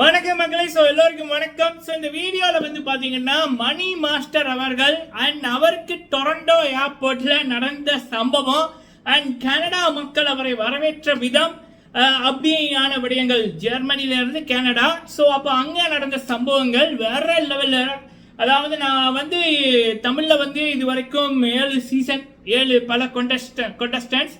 வணக்கம் மக்களை. ஸோ எல்லோருக்கும் வணக்கம். ஸோ இந்த வீடியோவில் வந்து பார்த்தீங்கன்னா மணி மாஸ்டர் அவர்கள் அண்ட் அவருக்கு டொரண்டோ ஏர்போர்ட்டில் நடந்த சம்பவம் அண்ட் கனடா மக்கள் அவரை வரவேற்ற விதம் அப்படியான விடயங்கள். ஜெர்மனிலேருந்து கனடா. ஸோ அப்போ அங்கே நடந்த சம்பவங்கள் வேற லெவலில் அதாவது நான் வந்து தமிழில் வந்து இது வரைக்கும் ஏழு சீசன் ஏழு பல கொண்டஸ்ட கொண்டஸ்டன்ஸ்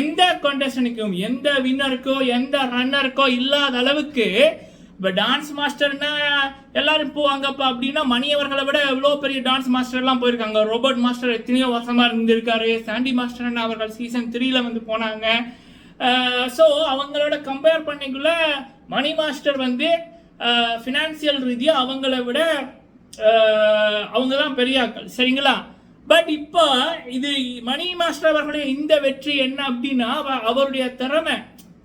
எந்த கொண்டஸ்டனுக்கும் எந்த வின்னருக்கோ எந்த ரன்னருக்கோ இல்லாத அளவுக்கு இப்போ டான்ஸ் மாஸ்டர்னா எல்லாரும் போவாங்கப்பா. அப்படின்னா மணியவர்களை விட எவ்வளோ பெரிய டான்ஸ் மாஸ்டர்லாம் போயிருக்காங்க. ரோபோட் மாஸ்டர் எத்தனையோ வருஷமாக இருந்திருக்காரு. சாண்டி மாஸ்டர்னு அவர்கள் சீசன் த்ரீல வந்து போனாங்க. ஸோ அவங்களோட கம்பேர் பண்ணிக்குள்ள மணி மாஸ்டர் வந்து ஃபினான்சியல் ரீதியாக அவங்கள விட அவங்க தான் பெரிய ஆக்கள் சரிங்களா? பட் இப்போ இது மணி மாஸ்டர் அவர்களுடைய இந்த வெற்றி என்ன அப்படின்னா அவருடைய திறமை.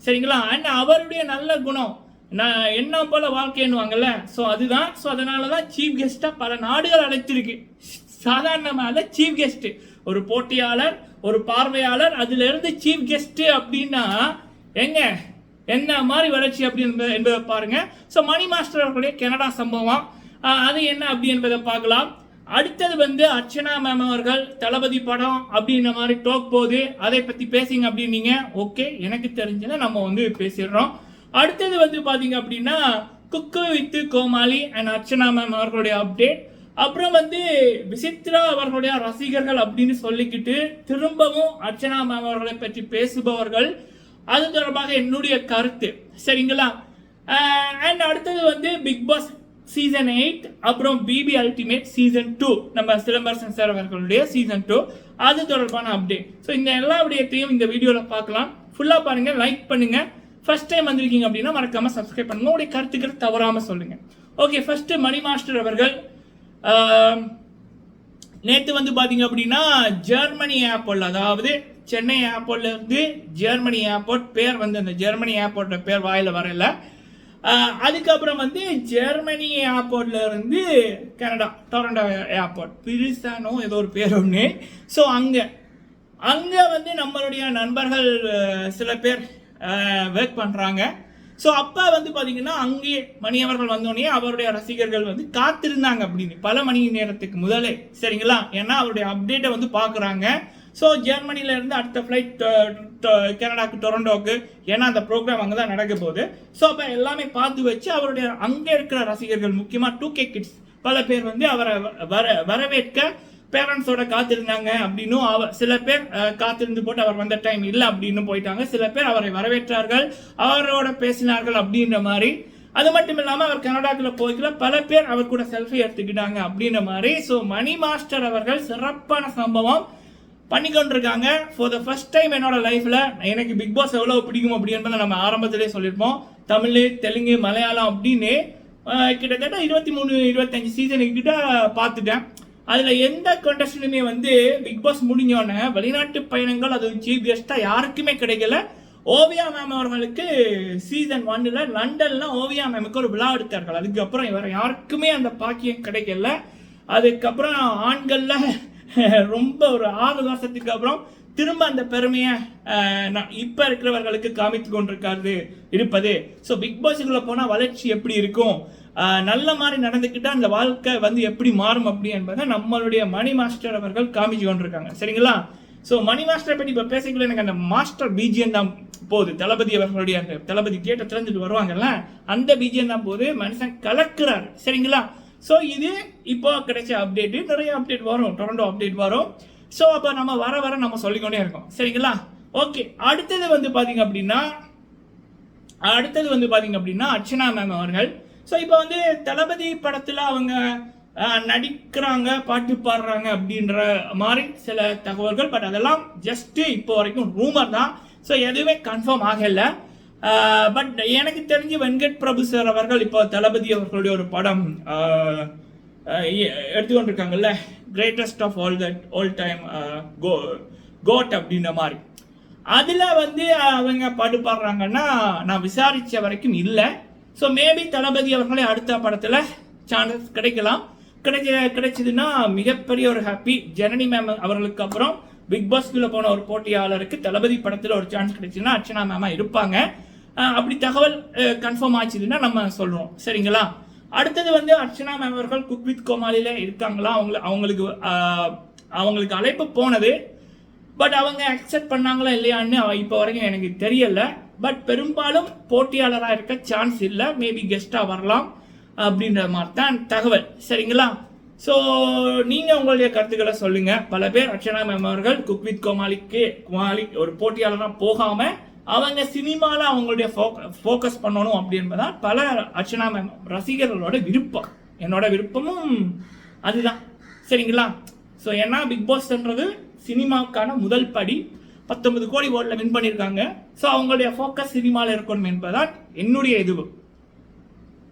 சரிங்களா? அண்ட் அவருடைய நல்ல குணம். நான் என்ன போல வாழ்க்கைன்னுவாங்கல்ல? ஸோ அதுதான். ஸோ அதனால தான் சீஃப் கெஸ்ட்டாக பல நாடுகள் அழைச்சிருக்கு சாதாரணமாக சீஃப் கெஸ்ட்டு ஒரு போட்டியாளர் ஒரு பார்வையாளர் அதிலிருந்து சீஃப் கெஸ்ட்டு அப்படின்னா எங்க? என்ன மாதிரி வளர்ச்சி அப்படி என்பதை பாருங்க. ஸோ மணி மாஸ்டர் அவர்களுடைய கனடா சம்பவம். அது என்ன அப்படி என்பதை பார்க்கலாம். அடுத்தது வந்து அர்ச்சனா மேம் அவர்கள் தளபதி படம் அப்படின்ற மாதிரி டோக் போகுது அதை பற்றி பேசிங்க அப்படின்னீங்க. ஓகே எனக்கு தெரிஞ்சதை நம்ம வந்து பேசிடுறோம். அடுத்தது வந்து பார்த்தீங்க அப்படின்னா cook with Comali and Archana ma'am அவர்களுடைய அப்டேட் அப்புறம் வந்து விசித்ரா அவர்களுடைய ரசிகர்கள் அப்படின்னு சொல்லிக்கிட்டு திரும்பவும் அர்ச்சனா மேம் அவர்களை பற்றி பேசுபவர்கள். அது தொடர்பாக என்னுடைய கருத்து. சரிங்களா? அண்ட் அடுத்தது வந்து பிக் பாஸ் சீசன் எயிட் அப்புறம் பிபி அல்டிமேட் சீசன் டூ நம்ம சிலம்பரசன் சார் அவர்களுடைய சீசன் டூ அது தொடர்பான அப்டேட் ஸோ இந்த எல்லா விடயத்தையும் இந்த வீடியோவில் பார்க்கலாம். ஃபுல்லாக பாருங்கள் லைக் பண்ணுங்கள் ஃபர்ஸ்ட் டைம் வந்திருக்கீங்க அப்படின்னா மறக்காம சப்ஸ்கிரைப் பண்ணுங்க. உங்களுடைய கருத்துக்கள் தவறாம சொல்லுங்க. ஓகே ஃபர்ஸ்ட் மணி மாஸ்டர் அவர்கள் நேற்று வந்து பார்த்தீங்க அப்படின்னா ஜெர்மனி ஏர்போர்ட் அதாவது சென்னை ஏர்போர்ட்ல இருந்து ஜெர்மனி ஏர்போர்ட் பேர் வந்து அந்த ஜெர்மனி ஏர்போர்ட்டோட பேர் வாயில வரல. அதுக்கப்புறம் வந்து ஜெர்மனி ஏர்போர்ட்ல இருந்து கனடா டொரண்டோ ஏர்போர்ட் பிரிசானோ ஏதோ ஒரு பேர் ஒன்று ஸோ அங்கே அங்கே வந்து நம்மளுடைய நண்பர்கள் சில பேர் ஒர்க் பண்ணுறாங்க ஸோ அப்போ வந்து பார்த்தீங்கன்னா அங்கேயே மணி அவர்கள் வந்தோடனே அவருடைய ரசிகர்கள் வந்து காத்திருந்தாங்க அப்படின்னு. பல மணி நேரத்துக்கு முதலே சரிங்களா? ஏன்னா அவருடைய அப்டேட்டை வந்து பார்க்குறாங்க ஸோ ஜெர்மனிலேருந்து அடுத்த ஃப்ளைட் கனடாக்கு டொரண்டோக்கு ஏன்னா அந்த ப்ரோக்ராம் அங்கே தான் நடக்க போகுது. ஸோ அப்போ எல்லாமே பார்த்து வச்சு அவருடைய அங்கே இருக்கிற ரசிகர்கள் முக்கியமாக டூ கே கிட்ஸ் பல பேர் வந்து அவரை வர வரவேற்க பேரண்ட்ஸோட காத்திருந்தாங்க அப்படின்னும் அவர் சில பேர் காத்திருந்து போட்டு அவர் வந்த டைம் இல்லை அப்படின்னு போயிட்டாங்க. சில பேர் அவரை வரவேற்றார்கள் அவரோட பேசினார்கள் அப்படின்ற மாதிரி. அது மட்டும் இல்லாமல் அவர் கனடாக்கில் போய்க்கல பல பேர் அவர் கூட செல்ஃபி எடுத்துக்கிட்டாங்க அப்படின்ற மாதிரி. ஸோ மணி மாஸ்டர் அவர்கள் சிறப்பான சம்பவம் பண்ணிக்கொண்டிருக்காங்க ஃபார் த ஃபர்ஸ்ட் டைம் என்னோட லைஃப்பில் எனக்கு பிக் பாஸ் எவ்வளோ பிடிக்கும் அப்படின்றத நம்ம ஆரம்பத்திலே சொல்லியிருப்போம். தமிழ் தெலுங்கு மலையாளம் அப்படின்னு கிட்டத்தட்ட இருபத்தி மூணு இருபத்தஞ்சு சீசன் கிட்ட பார்த்துட்டேன். அதில் எந்த கண்டஸ்டன்ட்டுமே வந்து பிக் பாஸ் முடிஞ்சோடனே வெளிநாட்டு பயணங்கள் அது சீஃப் கெஸ்ட்டாக யாருக்குமே கிடைக்கல. ஓவியா மேம் அவர்களுக்கு சீசன் ஒன்னில் லண்டனில் ஓவியா மேமுக்கு ஒரு விழா எடுத்தார்கள். அதுக்கப்புறம் இவர் யாருக்குமே அந்த பாக்கியம் கிடைக்கல. அதுக்கப்புறம் ஆண்களில் ரொம்ப ஒரு ஆறு வருஷத்துக்கு அப்புறம் திரும்ப அந்த பெருமையை நான் இப்போ இருக்கிறவர்களுக்கு காமித்து கொண்டிருக்காரு இருப்பது. ஸோ பிக் பாஸுக்குள்ளே போனால் வளர்ச்சி எப்படி இருக்கும்? நல்ல மாதிரி நடந்துக்கிட்டால் அந்த வாழ்க்கை வந்து எப்படி மாறும் அப்படி என்பதை நம்மளுடைய மணி மாஸ்டர் அவர்கள் காமிச்சு கொண்டிருக்காங்க. சரிங்களா? ஸோ மணி மாஸ்டரை பற்றி இப்போ பேசிக்கல எனக்கு அந்த மாஸ்டர் பிஜிஎம் தான் போகுது. தளபதி அவர்களுடைய அந்த தளபதி கேட்ட திறந்துட்டு வருவாங்கல்ல அந்த பிஜிஎம் தான் போகுது. மனுஷன் கலக்கிறார். சரிங்களா? ஸோ இது இப்போ கிடைச்ச அப்டேட்டு நிறைய அப்டேட் வரும். டொரண்டோ அப்டேட் வரும். ஸோ அப்போ நம்ம வர வர நம்ம சொல்லிக்கொண்டே இருக்கோம். சரிங்களா? ஓகே அடுத்தது வந்து பார்த்தீங்க அப்படின்னா அடுத்தது வந்து பார்த்தீங்க அப்படின்னா அர்ச்சனா மேம் அவர்கள். ஸோ இப்போ வந்து தளபதி படத்தில் அவங்க நடிக்கிறாங்க பாட்டு பாடுறாங்க அப்படின்ற மாதிரி சில தகவல்கள் பட் அதெல்லாம் ஜஸ்ட்டு இப்போ வரைக்கும் ரூமர் தான். ஸோ எதுவுமே கன்ஃபார்ம் ஆகல. பட் எனக்கு தெரிஞ்சு வெங்கட் பிரபு சார் அவர்கள் இப்போ தளபதி அவர்களுடைய ஒரு படம் எடுத்துக்கொண்டிருக்காங்கல்ல greatest of all that all time go GOAT அப்படின்ற மாதிரி. அதில் வந்து அவங்க பாட்டு பாடுறாங்கன்னா நான் விசாரித்த வரைக்கும் இல்லை. ஸோ மேபி தளபதி அவர்களே அடுத்த படத்தில் சான்சஸ் கிடைக்கலாம். கிடைச்ச கிடைச்சதுன்னா மிகப்பெரிய ஒரு ஹாப்பி ஜனனி மேம் அவர்களுக்கு அப்புறம் பிக் பாஸ்குள்ள போன ஒரு போட்டியாளருக்கு தளபதி படத்தில் ஒரு சான்ஸ் கிடைச்சுன்னா அர்ச்சனா மேமா இருப்பாங்க. அப்படி தகவல் கன்ஃபார்ம் ஆச்சுதுன்னா நம்ம சொல்கிறோம் சரிங்களா? அடுத்தது வந்து அர்ச்சனா மேம் அவர்கள் குக் வித் கோமாளியில இருக்காங்களா? அவங்க அவங்களுக்கு அவங்களுக்கு அழைப்பு போனது. பட் அவங்க அக்செப்ட் பண்ணாங்களா இல்லையான்னு இப்போ வரைக்கும் எனக்கு தெரியலை. பட் பெரும்பாலும் போட்டியாளராக இருக்க சான்ஸ் இல்லை. மேபி கெஸ்ட்டாக வரலாம் அப்படின்ற மாதிரி தான் தகவல். சரிங்களா? ஸோ நீங்கள் உங்களுடைய கருத்துக்களை சொல்லுங்கள் பல பேர் அர்ச்சனா மேம் அவர்கள் குக் வித் கோமாளிக்கு கோமாளி ஒரு போட்டியாளராக போகாமல் அவங்க சினிமாவில் அவங்களுடைய ஃபோக்கஸ் பண்ணணும் அப்படின்றதால் பல அர்ச்சனா மேம் ரசிகர்களோட விருப்பம். என்னோட விருப்பமும் அதுதான். சரிங்களா? ஸோ ஏன்னா பிக் பாஸ்ன்றது சினிமாவுக்கான முதல் படி. பத்தொன்பது கோடி ஓட்டில் வின் பண்ணியிருக்காங்க ஸோ அவங்களுடைய ஃபோக்கஸ் சினிமாவில் இருக்கணும் என்பதால் என்னுடைய இது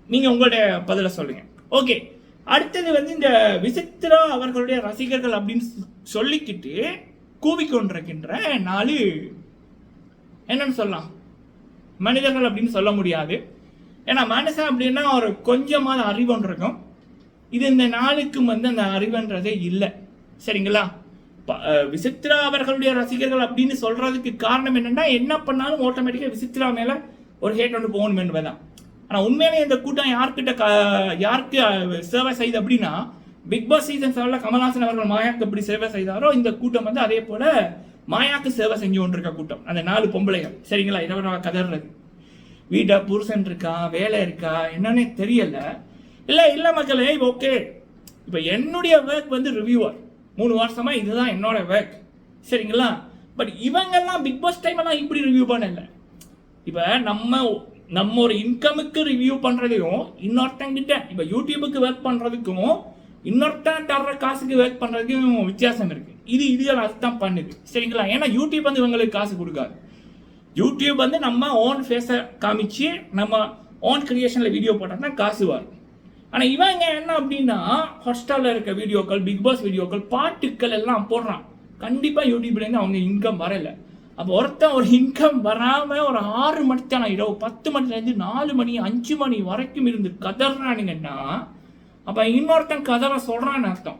நீங்கள் உங்களுடைய பதிலை சொல்லுங்க. ஓகே அடுத்தது வந்து இந்த விசித்ரா அவர்களுடைய ரசிகர்கள் அப்படின்னு சொ- சொல்லிக்கிட்டு கூவிக்கொண்டிருக்கின்ற நாலு என்னன்னு சொல்லலாம். மனிதர்கள் அப்படின்னு சொல்ல முடியாது. ஏன்னா மனுஷன் அப்படின்னா ஒரு கொஞ்சமாவது அறிவொன்று இருக்கும் இது இந்த நாளுக்கும் வந்து அந்த அறிவுன்றதே இல்லை. சரிங்களா? விசித்ரா அவர்களுடைய ரசிகர்கள் அப்படின்னு சொல்றதுக்கு காரணம் என்னன்னா என்ன பண்ணாலும் ஆட்டோமேட்டிக்காக விசித்ரா மேல ஒரு ஹேட் ஒன்று போகணும் என்பதுதான். ஆனால் உண்மையிலே இந்த கூட்டம் யார்கிட்ட க- யாருக்கு சேவை செய்யுது அப்படின்னா பிக் பாஸ் சீசன் செவன்ல கமல்ஹாசன் அவர்கள் மாயாக்கு எப்படி சேவை செய்தாரோ இந்த கூட்டம் வந்து அதே போல மாயாக்கு சேவை செஞ்சு கொண்டிருக்க கூட்டம். அந்த நாலு பொம்பளைகள். சரிங்களா? இரவு கதறது வீட்டை புருஷன் இருக்கா? வேலை இருக்கா? என்னன்னே தெரியல. இல்லை இல்லை மக்களே ஓகே இப்போ என்னுடைய ஒர்க் வந்து ரிவ்யூவர் மூணு வருஷமாக இதுதான் என்னோட ஒர்க் சரிங்களா? பட் இவங்கெல்லாம் பிக் பாஸ் டைம் எல்லாம் இப்படி ரிவ்யூ பண்ணல. இப்போ நம்ம நம்ம ஒரு இன்கமுக்கு ரிவ்யூ பண்ணுறதையும் இன்னொருத்தங்கிட்ட இப்போ யூடியூபுக்கு ஒர்க் பண்ணுறதுக்கும் இன்னொருத்தன் தர்ற காசுக்கு ஒர்க் பண்ணுறதுக்கும் வித்தியாசம் இருக்குது இது இதுகள் அதுதான் பண்ணுது. சரிங்களா? ஏன்னா யூடியூப் வந்து இவங்களுக்கு காசு கொடுக்காது. யூடியூப் வந்து நம்ம ஓன் ஃபேஸை காமிச்சு நம்ம ஓன் கிரியேஷனில் வீடியோ போட்டோம்னா காசு வரும். ஆனால் இவங்க என்ன அப்படின்னா ஹாட்ஸ்டாரில் இருக்க வீடியோக்கள் பிக் பாஸ் வீடியோக்கள் பாட்டுக்கள் எல்லாம் போடுறான். கண்டிப்பாக யூடியூப்லேருந்து அவங்க இன்கம் வரல. அப்போ ஒருத்தன் ஒரு இன்கம் வராமல் ஒரு ஆறு மணித்தான இரவு பத்து மணிலேருந்து நாலு மணி அஞ்சு மணி வரைக்கும் இருந்து கதறானுங்கன்னா அப்போ இன்னொருத்தன் கதற சொல்கிறான்னு அர்த்தம்.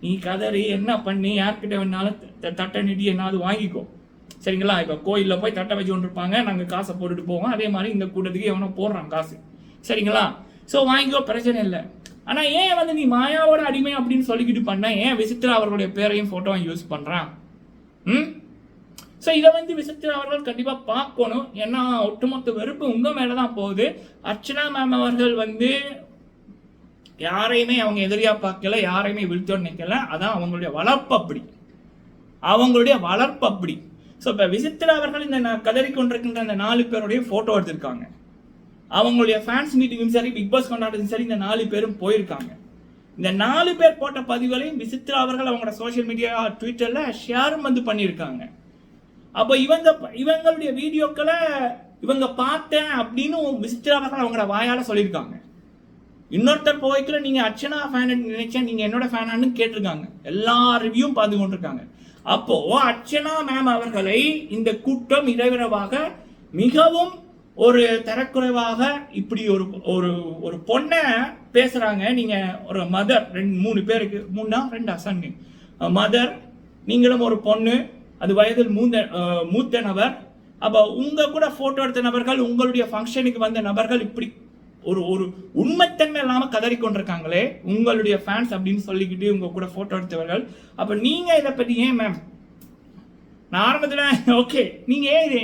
நீ கதறி என்ன பண்ணி யார்கிட்ட வேணாலும் த- தட்டை நிதி என்னாவது வாங்கிக்கோ. சரிங்களா? இப்போ கோயிலில் போய் தட்டை வச்சு கொண்டிருப்பாங்க. நாங்கள் காசை போட்டுட்டு போவோம். அதே மாதிரி இந்த கூட்டத்துக்கு எவனோ போடுறான் காசு. சரிங்களா? ஸோ வாங்கிக்கோ பிரச்சனை இல்லை. ஆனால் ஏன் வந்து நீ மாயாவோட அடிமை அப்படின்னு சொல்லிக்கிட்டு பண்ண? ஏன் விசித்ரா அவர்களுடைய பேரையும் ஃபோட்டோவும் யூஸ் பண்ணுறான் ம்? ஸோ இதை வந்து விசித்ரா அவர்கள் கண்டிப்பாக பார்க்கணும். ஏன்னா ஒட்டுமொத்த வெறுப்பு உங்கள் மேலே தான் போகுது. அர்ச்சனா மேம் அவர்கள் வந்து யாரையுமே அவங்க எதிரியாக பார்க்கல யாரையுமே வீழ்த்தோன்னு நினைக்கல அதான் அவங்களுடைய வளர்ப்பு அப்படி. அவங்களுடைய வளர்ப்பு அப்படி. ஸோ இப்போ விசித்திரா அவர்கள் இந்த நான் கதறிக் கொண்டிருக்கின்ற அந்த நாலு பேருடைய ஃபோட்டோ எடுத்திருக்காங்க. அவங்களுடைய ஃபேன்ஸ் மீட்டிங்கும் சரி பிக் பாஸ் கொண்டாட்டதும் சரி இந்த நாலு பேரும் போயிருக்காங்க. இந்த நாலு பேர் போட்ட பதிவுகளையும் விசித்ரா அவர்கள் அவங்களோட சோஷியல் மீடியா ட்விட்டரில் ஷேரும் வந்து பண்ணியிருக்காங்க. அப்போ இவங்க இவங்களுடைய வீடியோக்களை இவங்க பார்த்தேன் அப்படின்னு விசித்ரா அவர்கள் அவங்களோட வாயால் சொல்லியிருக்காங்க. இன்னொருத்தர் போய்க்குள்ள நீங்கள் அர்ச்சனா ஃபேன் நினைச்சா நீங்கள் என்னோட ஃபேனானு கேட்டிருக்காங்க. எல்லா ரிவ்யூவும் பார்த்து கொண்டிருக்காங்க. அப்போ அர்ச்சனா மேம் அவர்களை இந்த கூட்டம் இரவிரவாக மிகவும் ஒரு தரக்குறைவாக இப்படி ஒரு ஒரு ஒரு பொண்ணை பேசுகிறாங்க நீங்கள் ஒரு மதர் ரெண்டு மூணு பேருக்கு மூணா ரெண்டு அசன்னு மதர் நீங்களும் ஒரு பொண்ணு அது வயதில் மூந்த மூத்த நபர். அப்போ உங்கள் கூட ஃபோட்டோ எடுத்த நபர்கள் உங்களுடைய ஃபங்க்ஷனுக்கு வந்த நபர்கள் இப்படி ஒரு ஒரு உண்மைத்தன்மை இல்லாமல் கதறி கொண்டிருக்காங்களே உங்களுடைய ஃபேன்ஸ் அப்படின்னு சொல்லிக்கிட்டு உங்கள் கூட ஃபோட்டோ எடுத்தவர்கள். அப்போ நீங்கள் இதை பற்றி ஏன் மேம் நான் ஆரம்பத்தில் ஓகே நீங்கள் ஏன் இது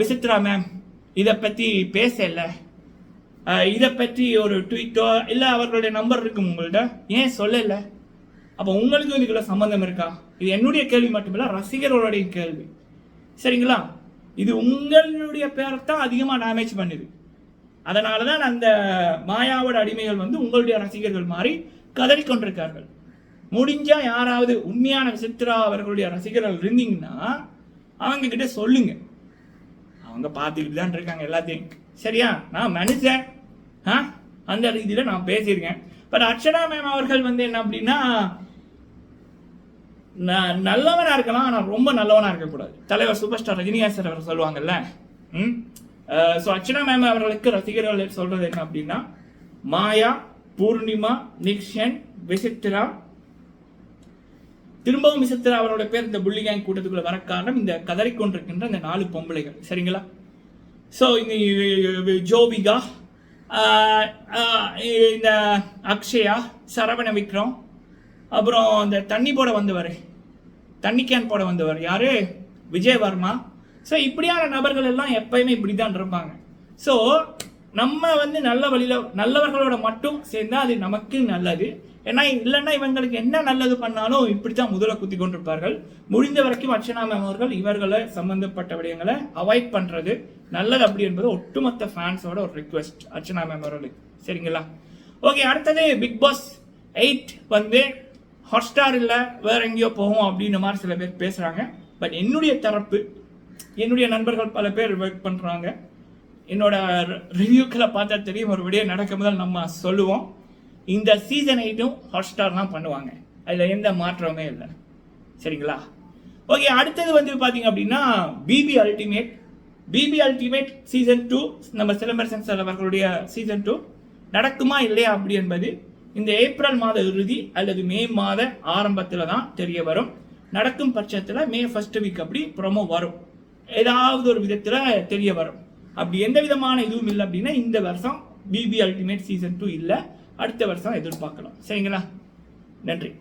விசித்ரா மேம் இதை பற்றி பேசல. இதை பற்றி ஒரு ட்வீட்டோ இல்லை அவர்களுடைய நம்பர் இருக்கும் உங்கள்கிட்ட ஏன் சொல்லலை? அப்போ உங்களுக்கு இதுக்குள்ள சம்மந்தம் இருக்கா? இது என்னுடைய கேள்வி மட்டுமில்ல ரசிகர்களுடைய கேள்வி. சரிங்களா? இது உங்களுடைய பேரை தான் அதிகமாக டேமேஜ் பண்ணுது. அதனால தான் அந்த மாயாவோட அடிமைகள் வந்து உங்களுடைய ரசிகர்கள் மாதிரி கதறிக்கொண்டிருக்கார்கள். கொண்டிருக்கார்கள் முடிஞ்சா யாராவது உண்மையான விசித்ரா அவர்களுடைய ரசிகர்கள் இருந்தீங்கன்னா அவங்க கிட்ட அவங்க பார்த்துக்கிட்டு தான் இருக்காங்க எல்லாத்தையும். சரியா? நான் மனுஷன். ஆ? அந்த ரீதியில் நான் பேசியிருக்கேன். பட் அர்ச்சனா மேம் அவர்கள் வந்து என்ன அப்படின்னா ந- நல்லவனாக இருக்கலாம் ஆனால் ரொம்ப நல்லவனாக இருக்கக்கூடாது. தலைவர் சூப்பர் ஸ்டார் ரஜினிகாசர் அவர் சொல்லுவாங்கல்ல. ம்? ஸோ அர்ச்சனா மேம் அவர்களுக்கு ரசிகர்கள் சொல்றது என்ன அப்படின்னா மாயா பூர்ணிமா நிக்ஷன் விசித்ரா திரும்பவும் விசித்ரா அவரோட பேர் இந்த புள்ளி கேங் கூட்டத்துக்குள்ள வர காரணம் இந்த கதறிக்கொண்டிருக்கின்ற இந்த நாலு பொம்பளைகள். சரிங்களா? ஸோ இந்த ஜோவிகா இந்த அக்ஷயா சரவண விக்ரம் அப்புறம் இந்த தண்ணி போட வந்தவர். தண்ணி கேன் போட வந்தவர். யார்? விஜயவர்மா. ஸோ இப்படியான நபர்கள் எல்லாம் எப்பயுமே இப்படி தான் இருப்பாங்க. ஸோ நம்ம வந்து நல்ல வழியில் நல்லவர்களோட மட்டும் சேர்ந்தால் அது நமக்கு நல்லது. ஏன்னா இல்லைன்னா இவங்களுக்கு என்ன நல்லது பண்ணாலும் இப்படி தான் முதல குத்தி கொண்டிருப்பார்கள். முடிந்த வரைக்கும் அர்ச்சனா மேம் அவர்கள் இவர்களை சம்பந்தப்பட்ட விடயங்களை அவாய்ட் பண்ணுறது நல்லது அப்படி என்பது ஒட்டுமொத்த ஃபேன்ஸோட ஒரு ரிக்வெஸ்ட் அர்ச்சனா மேம் அவர்களுக்கு. சரிங்களா? ஓகே அடுத்தது பிக் பாஸ் எயிட் வந்து ஹாட் ஸ்டார் இல்லை வேற எங்கேயோ போகும் அப்படின்ற மாதிரி சில பேர் பேசுகிறாங்க பட் என்னுடைய தரப்பு என்னுடைய நண்பர்கள் பல பேர் ஒர்க் பண்ணுறாங்க என்னோட ரிவ்யூக்களை பார்த்தா தெரியும் ஒரு விடிய நடக்கும் முதல் நம்ம சொல்லுவோம். இந்த சீசன் எயிட்டும் ஹாட் ஸ்டார் தான் பண்ணுவாங்க. அதில் எந்த மாற்றமே இல்லை. சரிங்களா? ஓகே அடுத்தது வந்து பார்த்தீங்க அப்படின்னா BB ultimate BB ultimate season two நம்ம சிலம்பரசன் சார் அவர்களுடைய சீசன் டூ நடக்குமா இல்லையா அப்படி என்பது இந்த ஏப்ரல் மாத இறுதி அல்லது மே மாத ஆரம்பத்தில் தான் தெரிய வரும். நடக்கும் பட்சத்தில் மே ஃபர்ஸ்ட் வீக் அப்படி ப்ரொமோ வரும். ஏதாவது ஒரு விதத்தில் தெரிய வரும். அப்படி எந்த விதமான இதுவும் இல்லை அப்படின்னா இந்த வருஷம் பிபி அல்டிமேட் சீசன் டூ இல்லை. அடுத்த வருஷம் எதிர்பார்க்கலாம். சரிங்களா? நன்றி.